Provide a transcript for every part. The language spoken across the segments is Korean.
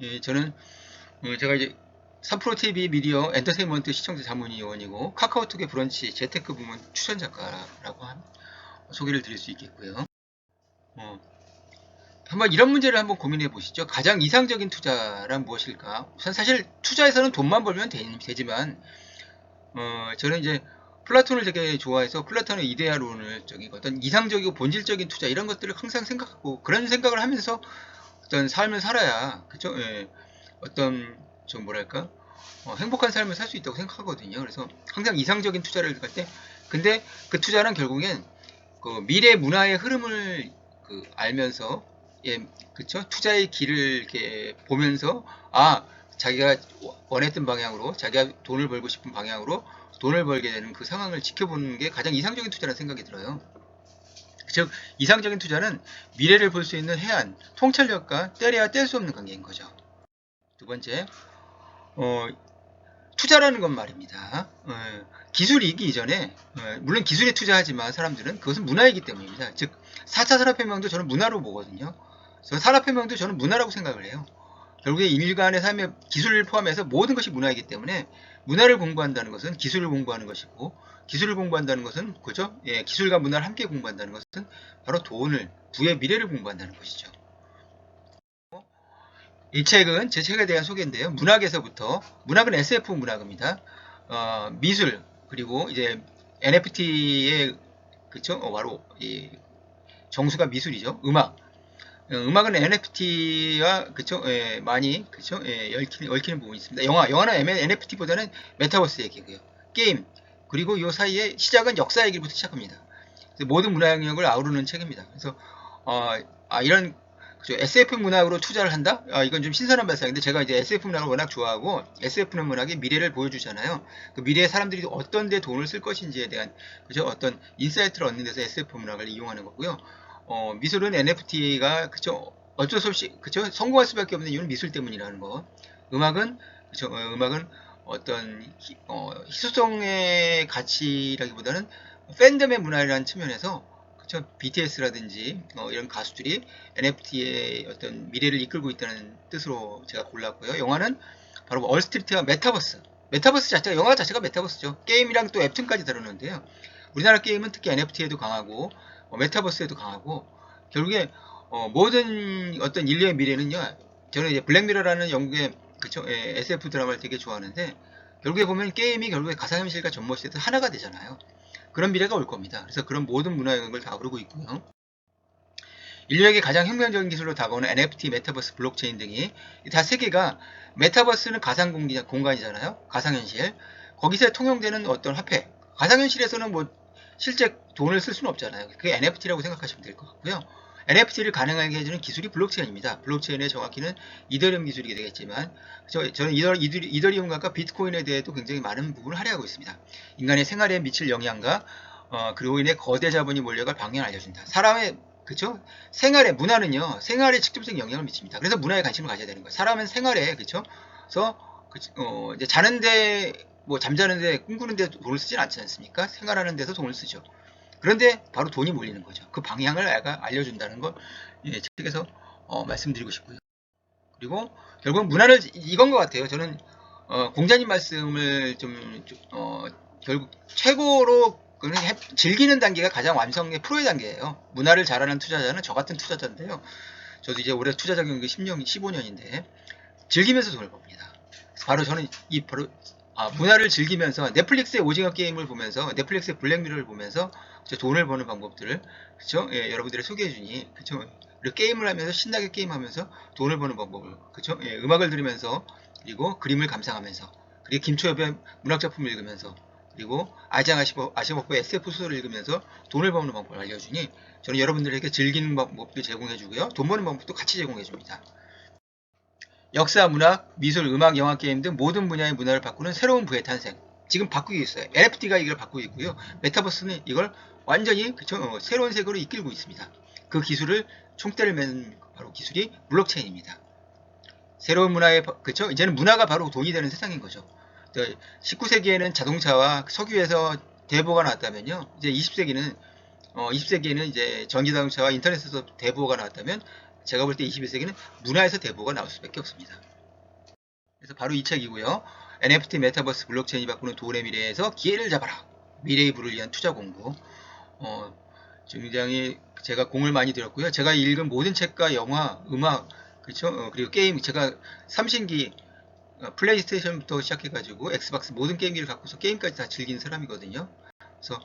예, 저는 어, 제가 이제 3프로 TV 미디어 엔터테인먼트 시청자 자문위원이고 카카오톡의 브런치 재테크 부문 추천 작가라고 한 소개를 드릴 수 있겠고요. 어, 한번 이런 문제를 한번 고민해 보시죠. 가장 이상적인 투자란 무엇일까? 우선 사실 투자에서는 돈만 벌면 되, 지만 어, 저는 이제 플라톤을 되게 좋아해서 플라톤의 이데아론을 저기 어떤 이상적이고 본질적인 투자 이런 것들을 항상 생각하고 그런 생각을 하면서 어떤 삶을 살아야 그죠? 예, 어떤 좀 뭐랄까 어, 행복한 삶을 살 수 있다고 생각하거든요. 그래서 항상 이상적인 투자를 할 때 근데 그 투자는 결국엔 그 미래 문화의 흐름을 그 알면서 예, 그쵸? 투자의 길을 이렇게 보면서 아 자기가 원했던 방향으로 자기가 돈을 벌고 싶은 방향으로 돈을 벌게 되는 그 상황을 지켜보는 게 가장 이상적인 투자라는 생각이 들어요. 즉 이상적인 투자는 미래를 볼 수 있는 해안, 통찰력과 떼려야 뗄 수 없는 관계인 거죠. 두 번째, 어, 투자라는 건 말입니다. 어, 기술이 있기 이전에 어, 물론 기술에 투자하지만 사람들은 그것은 문화이기 때문입니다. 즉 4차 산업혁명도 저는 문화로 보거든요. 그래서 산업혁명도 저는 문화라고 생각을 해요. 결국에 인간의 삶의 기술을 포함해서 모든 것이 문화이기 때문에 문화를 공부한다는 것은 기술을 공부하는 것이고 기술을 공부한다는 것은 그죠? 예, 기술과 문화를 함께 공부한다는 것은 바로 돈을 부의 미래를 공부한다는 것이죠. 이 책은 제 책에 대한 소개인데요. 문학에서부터 문학은 SF 문학입니다. 어, 미술 그리고 이제 NFT의 그쵸? 어, 바로 이 정수가 미술이죠. 음악. 어, 음악은 NFT와 그쵸? 예, 많이 그쵸? 예, 얽히는, 얽히는 부분이 있습니다. 영화, 영화는 NFT보다는 메타버스 얘기고요. 게임 그리고 이 사이에 시작은 역사 얘기부터 시작합니다. 모든 문화 영역을 아우르는 책입니다. 그래서 어, 아, 이런 그죠. SF 문학으로 투자를 한다? 아, 이건 좀 신선한 발상인데 제가 이제 SF 문학을 워낙 좋아하고 SF 문학이 미래를 보여주잖아요. 그 미래에 사람들이 어떤 데 돈을 쓸 것인지에 대한 그죠 어떤 인사이트를 얻는 데서 SF 문학을 이용하는 거고요. 어, 미술은 NFT가 그죠 어쩔 수 없이 그죠 성공할 수밖에 없는 이유는 미술 때문이라는 거. 음악은 그죠 어, 음악은 어떤 희, 어, 희소성의 가치라기보다는 팬덤의 문화라는 측면에서 그쵸 BTS라든지 어, 이런 가수들이 NFT의 어떤 미래를 이끌고 있다는 뜻으로 제가 골랐고요. 영화는 바로 얼스트리트와 메타버스. 메타버스 자체가 영화 자체가 메타버스죠. 게임이랑 또 웹툰까지 다루는데요. 우리나라 게임은 특히 NFT에도 강하고 어, 메타버스에도 강하고 결국에 어, 모든 어떤 인류의 미래는요. 저는 이제 블랙미러라는 영국의 그쵸 예, SF 드라마를 되게 좋아하는데 결국에 보면 게임이 결국에 가상현실과 전모시에서 하나가 되잖아요. 그런 미래가 올 겁니다. 그래서 그런 모든 문화 영역을 다 오르고 있고요. 인류에게 가장 혁명적인 기술로 다가오는 NFT, 메타버스, 블록체인 등이 다 세계가 메타버스는 가상 공간이잖아요. 가상현실. 거기서 통용되는 어떤 화폐. 가상현실에서는 뭐 실제 돈을 쓸 수는 없잖아요. 그게 NFT라고 생각하시면 될 것 같고요. NFT를 가능하게 해주는 기술이 블록체인입니다. 블록체인의 정확히는 이더리움 기술이 되겠지만 저, 저는 이더, 이더, 이더 리움과 비트코인에 대해도 굉장히 많은 부분을 할애하고 있습니다. 인간의 생활에 미칠 영향과 어, 그로 인해 거대 자본이 몰려갈 방향을 알려준다. 사람의 그쵸? 생활에 문화는요 생활에 직접적인 영향을 미칩니다. 그래서 문화에 관심을 가져야 되는 거예요. 사람은 생활에 그쵸? 그래서 그, 어, 이제 자는데 뭐 잠자는데 꿈꾸는데 돈을 쓰진 않지 않습니까? 생활하는 데서 돈을 쓰죠. 그런데 바로 돈이 몰리는 거죠. 그 방향을 애가 알려준다는 걸 예, 책에서 어, 말씀드리고 싶고요. 그리고 결국 문화를 이건 것 같아요. 저는 어, 공자님 말씀을 좀 어, 결국 최고로 즐기는 단계가 가장 완성의 프로의 단계예요. 문화를 잘하는 투자자는 저 같은 투자자인데요. 저도 이제 올해 투자자 경력이 10년, 15년인데 즐기면서 돈을 법니다. 바로 저는 이 바로 아, 문화를 즐기면서 넷플릭스의 오징어 게임을 보면서 넷플릭스의 블랙미러를 보면서 그쵸, 돈을 버는 방법들을 그쵸? 예, 여러분들이 소개해 주니 그쵸? 그리고 게임을 하면서 신나게 게임하면서 돈을 버는 방법을 그쵸? 예, 음악을 들으면서 그리고 그림을 감상하면서 그리고 김초엽의 문학 작품을 읽으면서 그리고 아장 아시모프의 SF 소설을 읽으면서 돈을 버는 방법을 알려주니 저는 여러분들에게 즐기는 방법도 제공해주고요. 돈 버는 방법도 같이 제공해줍니다. 역사, 문학, 미술, 음악, 영화, 게임 등 모든 분야의 문화를 바꾸는 새로운 부의 탄생. 지금 바꾸고 있어요. NFT가 이걸 바꾸고 있고요. 메타버스는 이걸 완전히? 어, 새로운 세계로 이끌고 있습니다. 그 기술을 총대를 맨 바로 기술이 블록체인입니다. 새로운 문화의 바- 그쵸? 이제는 문화가 바로 돈이 되는 세상인 거죠. 19세기에는 자동차와 석유에서 대보가 나왔다면요. 이제 20세기는 어, 20세기에는 이제 전기 자동차와 인터넷에서 대보가 나왔다면 제가 볼 때 21세기는 문화에서 대보가 나올 수밖에 없습니다. 그래서 바로 이 책이고요. NFT 메타버스 블록체인이 바꾸는 돈의 미래에서 기회를 잡아라. 미래의 부를 위한 투자 공부. 어, 굉장히 제가 공을 많이 들였고요. 제가 읽은 모든 책과 영화, 음악, 그렇죠? 어, 그리고 게임 제가 삼신기 어, 플레이스테이션부터 시작해가지고 엑스박스 모든 게임기를 갖고서 게임까지 다 즐긴 사람이거든요. 그래서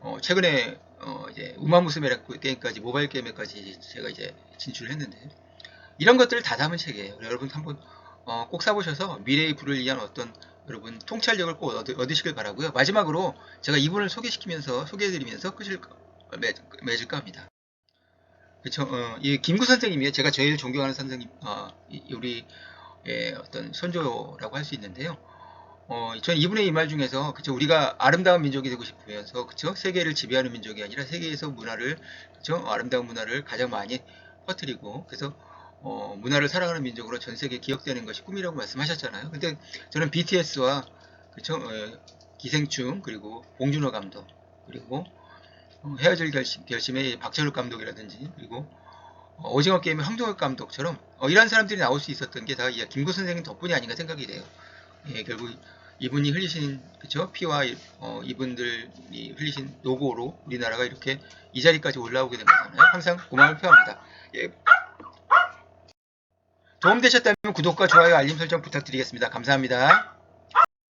어, 최근에 어, 이제 우마무스메라고 게임까지 모바일 게임에까지 제가 이제 진출을 했는데 이런 것들을 다 담은 책이에요. 여러분 한번 어, 꼭 사보셔서 미래의 부를 위한 어떤 여러분 통찰력을 꼭 얻, 얻으 시길 바라고요. 마지막으로 제가 이분을 소개시키면서 소개해드리면서 끝을 맺, 맺을까 합니다. 그렇죠. 어, 이 김구 선생님이 제가 제일 존경하는 선생님, 어, 이- 우리 의 어떤 선조라고 할 수 있는데요. 어, 저는 이분의 이 말 중에서 그쵸 우리가 아름다운 민족이 되고 싶으면서 그쵸 세계를 지배하는 민족이 아니라 세계에서 문화를 그쵸 아름다운 문화를 가장 많이 퍼뜨리고 그래서 어, 문화를 사랑하는 민족으로 전 세계에 기억되는 것이 꿈이라고 말씀하셨잖아요. 근데 저는 BTS와 그쵸 어, 기생충 그리고 봉준호 감독 그리고 어, 헤어질 결심, 결심의 박철욱 감독이라든지 그리고 어, 오징어 게임의 황동혁 감독처럼 어, 이런 사람들이 나올 수 있었던 게 다 김구 선생님 덕분이 아닌가 생각이 돼요. 예, 결국 이분이 흘리신 그쵸 피와 이- 어, 이분들이 흘리신 노고로 우리나라가 이렇게 이 자리까지 올라오게 된 거잖아요. 항상 고마움을 표합니다. 예. 도움되셨다면 구독과 좋아요, 알림 설정 부탁드리겠습니다. 감사합니다.